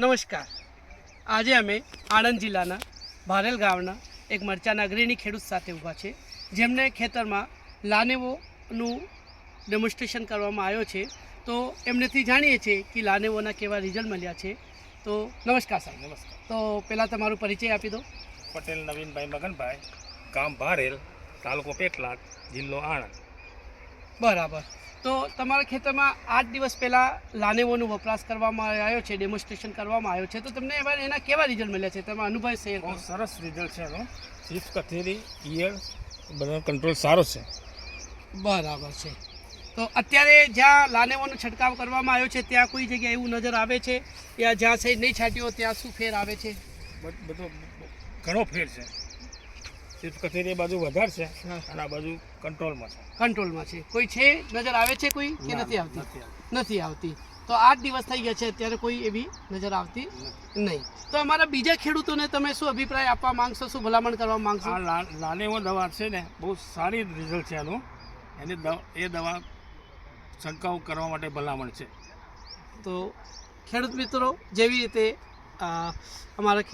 નમસ્કાર. આજે અમે આણંદ જિલ્લાના ભારેલ ગામના એક મરચાના અગ્રણી ખેડૂત સાથે ઊભા છે જેમને ખેતરમાં લાનેવોનું ડેમોન્સ્ટ્રેશન કરવામાં આવ્યો છે. તો એમનેથી જાણીએ છીએ કે લાનેવોના કેવા રિઝલ્ટ મળ્યા છે. તો નમસ્કાર સાહેબ. નમસ્કાર. તો પહેલાં તમારું પરિચય આપી દો. પટેલ નવીનભાઈ મગનભાઈ ગામ ભારેલ તાલુકો પેટલાદ જિલ્લો આણંદ. બરાબર. તો તમારા ખેતરમાં આઠ દિવસ પહેલાં લાનેવોનો વપરાશ કરવામાં આવ્યો છે ડેમોન્સ્ટ્રેશન કરવામાં આવ્યો છે. તો તમને એમાં એના કેવા રિઝલ્ટ મળ્યા છે? તમારા અનુભવ શેર બહુ સરસ રિઝલ્ટ છે એનો. ચીફ કથેરી ઈયળ બધો કંટ્રોલ સારો છે. બરાબર છે. તો અત્યારે જ્યાં લાનેવાનો છંટકાવ કરવામાં આવ્યો છે ત્યાં કોઈ જગ્યાએ એવું નજર આવે છે? યા જ્યાં સહી નહીં છાંટ્યો ત્યાં શું ફેર આવે છે? બધો ઘણો ફેર છે. કથેરી બાજુ વધારે છે અને આ બાજુ કંટ્રોલમાં છે. કંટ્રોલમાં છે. કોઈ છે નજર આવે છે કોઈ કે નથી આવતી? નથી આવતી. તો આઠ દિવસ થઈ ગયા છે અત્યારે કોઈ એવી નજર આવતી નહીં. તો અમારા બીજા ખેડૂતોને તમે શું અભિપ્રાય આપવા માંગશો શું ભલામણ કરવા માંગશો? આ લા- લાનેવો દવા છે ને બહુ સારી રિઝલ્ટ છે એનું. એની એ દવા છંટકાવ કરવા માટે ભલામણ છે. તો ખેડૂત મિત્રો જેવી રીતે અમારા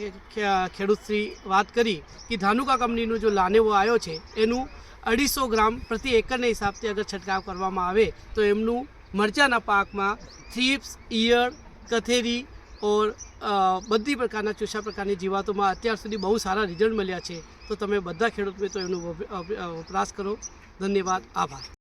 ખેડૂતશ્રી વાત કરી કે ધાનુકા કંપનીનો જો લાનેવો આવ્યો છે, એનું અઢીસો ગ્રામ પ્રતિ એકરના હિસાબથી અગર છંટકાવ કરવામાં આવે, તો એમનું મરચાના પાકમાં થ્રીપ્સ, ઈયળ, કથેરી ઓર બધી પ્રકારના ચૂસા પ્રકારની જીવાતોમાં અત્યાર સુધી બહુ સારા રિઝલ્ટ મળ્યા છે. તો તમે બધા ખેડૂત મિત્રો એનો વપરાશ કરો. ધન્યવાદ. આભાર.